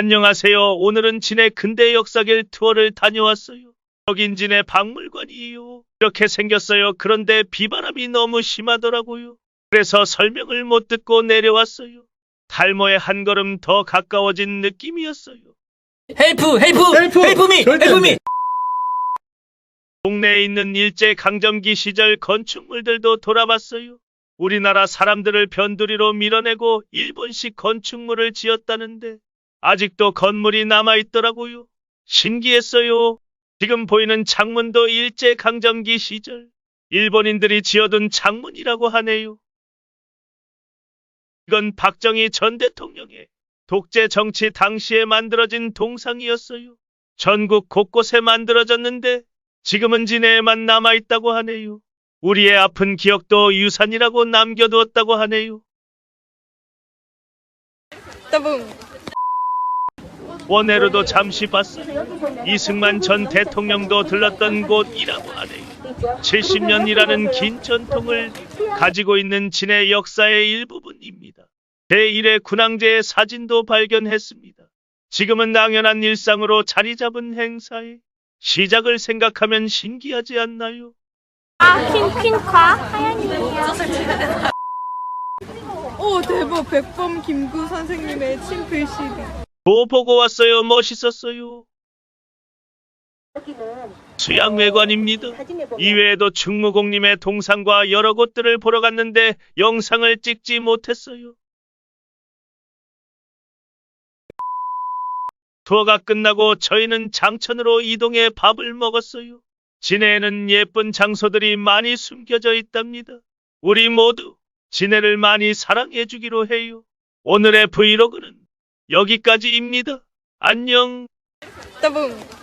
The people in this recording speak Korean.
안녕하세요. 오늘은 진해 근대 역사길 투어를 다녀왔어요. 여긴 진해 박물관이에요. 이렇게 생겼어요. 그런데 비바람이 너무 심하더라고요. 그래서 설명을 못 듣고 내려왔어요. 탈모에 한 걸음 더 가까워진 느낌이었어요. 헬프 헬프 헬프! 헬프미 절대 안 헬프미 동네에 있는 일제 강점기 시절 건축물들도 돌아봤어요. 우리나라 사람들을 변두리로 밀어내고 일본식 건축물을 지었다는데 아직도 건물이 남아 있더라고요. 신기했어요. 지금 보이는 창문도 일제 강점기 시절 일본인들이 지어둔 창문이라고 하네요. 이건 박정희 전 대통령의 독재 정치 당시에 만들어진 동상이었어요. 전국 곳곳에 만들어졌는데 지금은 진해에만 남아있다고 하네요. 우리의 아픈 기억도 유산이라고 남겨두었다고 하네요. 따봉. 원해로도 잠시 봤어요. 이승만 전 대통령도 들렀던 곳이라고 하네요. 70년이라는 긴 전통을 가지고 있는 진해 역사의 일부분입니다. 제1회 군항제의 사진도 발견했습니다. 지금은 당연한 일상으로 자리 잡은 행사에 시작을 생각하면 신기하지 않나요? 아, 퀸, 퀸과 하얀이에요. 오 대박 백범 김구 선생님의 친글씨비. 뭐 보고 왔어요? 멋있었어요. 수양회관입니다. 이외에도 충무공님의 동상과 여러 곳들을 보러 갔는데 영상을 찍지 못했어요. 투어가 끝나고 저희는 장천으로 이동해 밥을 먹었어요. 진해에는 예쁜 장소들이 많이 숨겨져 있답니다. 우리 모두 진해를 많이 사랑해 주기로 해요. 오늘의 브이로그는 여기까지입니다. 안녕. 따봉.